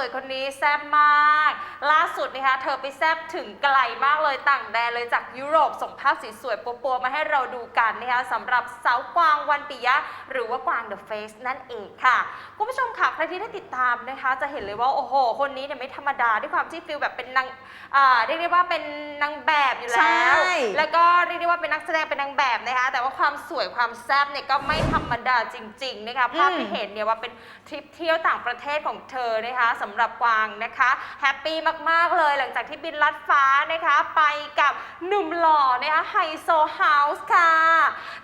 วยคนนี้แซ่บมาก ล่าสุดนะคะเธอไปแซ่บถึงไกลมากเลยต่างแดนเลยจากยุโรปส่งภาพสวยๆปัวๆมาให้เราดูกันนะคะสำหรับสาวกวางวันปิยะ หรือว่ากวางเดอะเฟสนั่นเองค่ะ คุณผู้ชมค่ะใครที่ได้ติดตามนะคะ จะเห็นเลยว่าโอ้โห คนนี้เนี่ยไม่ธรรมดาด้วยความที่ฟิลแบบเป็นนางอ่าเรียกได้ว่าเป็นนางแบบอยู่แล้วใช่แล้วก็เรียกได้ว่าเป็นนักแสดงเป็นนางแบบนะคะแต่ว่าความสวยความแซ่บเนี่ยก็ไม่ธรรมดาจริงๆนะคะภาพที่เห็นเนี่ยว่าเป็นทริปเที่ยวต่างประเทศของเธอนะคะสำหรับกวางนะคะแฮปปี้มากๆเลยหลังจากที่บินลัดฟ้านะคะไปกับหนุ่มหล่อนะคะไฮโซเฮาส์ค่ะ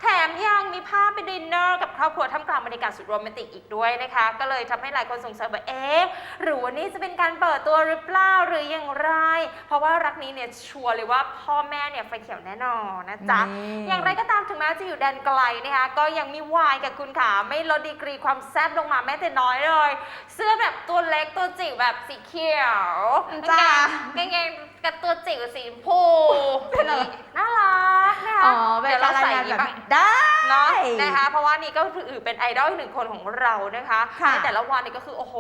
แถมยังมีภาพไปดินเนอร์ รอบครัวท่ามกลางบรรยากาศสุดโรแมนติกอีกด้วยนะคะ ก็เลยทำให้หลายคนสงสัยว่าเอ๊ะหรือว่านี่จะเป็นการเปิดตัวหรือเปล่าหรืออย่างไร เพราะว่ารักนี้เนี่ยชัวร์เลยว่าพ่อแม่เนี่ยไฟเขียวแน่นอนนะจ๊ะนี่อย่างไรก็ตามถึงแม้จะอยู่แดนไกลนะคะก็ยังมีวายกับคุณขาไม่ลดดีกรีความแซ่บลงมาแม้แต่น้อยเลย เสื้อแบบตัวเล็กตัวจิ๋วแบบสีเขียวจ้ากางเกงกับตัวจิ๋วสีชมพูน่ารักนะคะอ๋อเป็นเดี๋ยวกาเรารใส่รายงานนี้แบบบ้างได้ เนาะนะคะ เพราะว่านี่ก็ถือเป็นไอดอลอีกหนึ่งคนของเรานะคะค่ะในแต่ละวันนี่ก็คือโอ้โห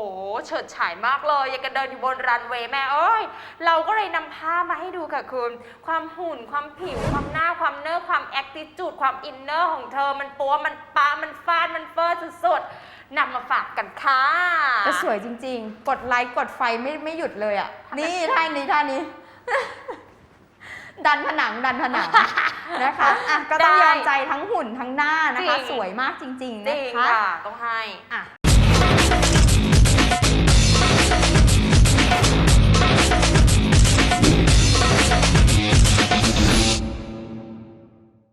เฉิดฉายมากเลยยังกันเดินอยู่บนรันเวย์แม่เอ้ยเราก็เลยนำภาพมาให้ดูค่ะคุณ ความหุ่นความผิวความหน้าความเนอร์ความแอคติจูดความอินเนอร์ของเธอมันปัวมันปามันฟาดมันเฟิร์สสุดๆนำมาฝากกันค่ะแต่สวยจริง ๆ กดไลค์กดไฟไม่ไม่หยุดเลยอะ นี่ท่านี้ท่านี้ ดันผนังดันผนังนะคะอะก็ต้องได้ยอม ใจทั้งหุ่นทั้งหน้านะคะ จริง สวยมากจริง ๆจนะริงคะ ค่ะต้องให้ อะ